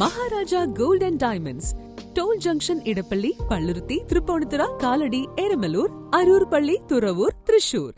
Maharaja gold and diamonds. Toll junction Edappally Palluruthy Tripunithura Kalady Eramalloor Aroor പള്ളി തുറവൂർ തൃശൂർ.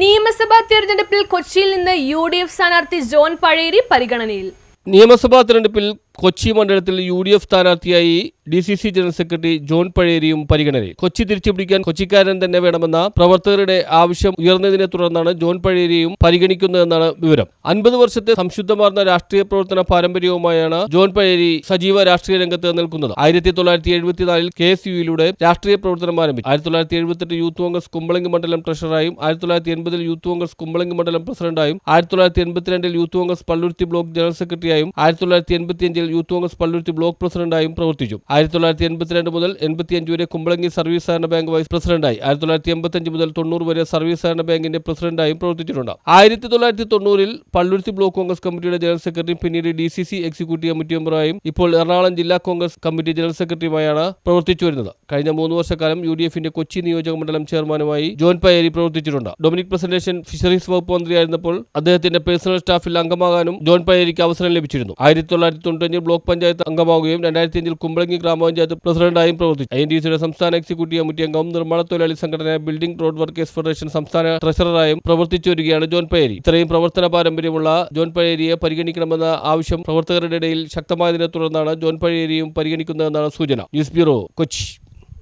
നിയമസഭാ തിരഞ്ഞെടുപ്പിൽ കൊച്ചിയിൽ നിന്ന് യു ഡി എഫ് സ്ഥാനാർത്ഥി ജോൺ പഴേരി പരിഗണനയിൽ. നിയമസഭാ തിരഞ്ഞെടുപ്പിൽ കൊച്ചി മണ്ഡലത്തിൽ യു ഡി എഫ് സ്ഥാനാർത്ഥിയായി D C C general secretary John പഴേരിയും പരിഗണനയിൽ. കൊച്ചി തിരിച്ചുപിടിക്കാൻ കൊച്ചിക്കാരൻ തന്നെ വേണമെന്ന പ്രവർത്തകരുടെ ആവശ്യം ഉയർന്നതിനെ തുടർന്നാണ് ജോൺ പഴേരിയും പരിഗണിക്കുന്നതെന്നാണ് വിവരം. അൻപത് വർഷത്തെ സംശുദ്ധമാർന്ന രാഷ്ട്രീയ പ്രവർത്തന പാരമ്പര്യവുമായാണ് ജോൺ പഴേരി സജീവ രാഷ്ട്രീയ രംഗത്ത് നിൽക്കുന്നത്. ആയിരത്തി തൊള്ളായിരത്തി എഴുപത്തിനാലിൽ കെ എസ് യുയിലൂടെ രാഷ്ട്രീയ പ്രവർത്തനം ആരംഭിച്ചു. ആയിരത്തി തൊള്ളായിരത്തി എഴുപത്തെട്ട് യൂത്ത് കോൺഗ്രസ് കുമ്പളങ്ങി മണ്ഡലം ട്രഷറായും ആയിരത്തി തൊള്ളായിരത്തി എൺപതിൽ യൂത്ത് കോൺഗ്രസ് കുമ്പളങ്ങി മണ്ഡലം പ്രസിഡന്റായും ആയിരത്തി തൊള്ളായിരത്തി എൺപത്തിരണ്ടിൽ youth Congress Palluruthy block general സെക്രട്ടറിയായും ആയിരത്തി തൊള്ളായിരത്തി എൺപത്തിയഞ്ചിൽ യൂത്ത് കോൺഗ്രസ് പള്ളുരുത്തി ബ്ലോക്ക് പ്രസിഡന്റായും പ്രവർത്തിച്ചു. ആയിരത്തി തൊള്ളായിരത്തി എൺപത്തിരണ്ട് മുതൽ എൺപത്തിയഞ്ച് വരെ കുമ്പളങ്ങി സർവീസ് സഹകരണ ബാങ്ക് വൈസ് പ്രസിഡന്റായി. ആയിരത്തി തൊള്ളായിരത്തി എൺപത്തഞ്ച് മുതൽ തൊണ്ണൂറ് വരെ സർവീസ് സഹകരണ ബാങ്കിന്റെ പ്രസിഡന്റായും പ്രവർത്തിച്ചിട്ടുണ്ട്. ആയിരത്തി തൊള്ളായിരത്തി തൊണ്ണൂറിൽ പള്ളുരുത്തി ബ്ലോക്ക് കോൺഗ്രസ് കമ്മിറ്റിയുടെ ജനറൽ സെക്രട്ടറി പിന്നീട് D C C executive committee മെമ്പറായും ഇപ്പോൾ എറണാകുളം ജില്ലാ കോൺഗ്രസ് കമ്മിറ്റി ജനറൽ സെക്രട്ടറിയുമായാണ് പ്രവർത്തിച്ചു വരുന്നത് കഴിഞ്ഞ മൂന്ന് വർഷക്കാലം യു ഡി എഫിന്റെ കൊച്ചി നിയോജക മണ്ഡലം ചെയർമാനുമായി ജോൺ പയേരി പ്രവർത്തിച്ചിട്ടുണ്ട്. ഡൊമിനിക് പ്രസന്റേഷൻ ഫിഷറീസ് വകുപ്പ് മന്ത്രിയായിരുന്നപ്പോൾ അദ്ദേഹത്തിന്റെ പേഴ്സണൽ സ്റ്റാഫിൽ അംഗമാകാനും ജോൺ പയേരിക്ക് അവസരം ലഭിച്ചിരുന്നു. ആയിരത്തി തൊള്ളായിരത്തി തൊണ്ണൂറ്റഞ്ചിൽ ബ്ലോക്ക് പഞ്ചായത്ത് അംഗമാവുകയും രണ്ടായിരത്തി അഞ്ചിൽ കുമ്പളങ്ങി ഗ്രാമപഞ്ചായത്ത് പ്രസിഡന്റായും പ്രവർത്തിച്ചു. ഐ എൻ ഡി സിയുടെ സംസ്ഥാന എക്സിക്യൂട്ടീവ് കമ്മിറ്റി അംഗവും നിർമ്മാണ തൊഴിലാളി സംഘടന ബിൽഡിംഗ് റോഡ് വർക്കേഴ്സ് ഫെഡറേഷൻ സംസ്ഥാന ട്രഷററായും പ്രവർത്തിച്ചു വരികയാണ് ജോൺ പയേരി. ഇത്രയും പ്രവർത്തന പാരമ്പര്യമുള്ള ജോൺ പയേരിയെ പരിഗണിക്കണമെന്ന ആവശ്യം പ്രവർത്തകരുടെ ഇടയിൽ ശക്തമായതിനെ തുടർന്നാണ് ജോൺ പഴയരിയും പരിഗണിക്കുന്നതെന്നാണ് സൂചന. News bureau Kochi.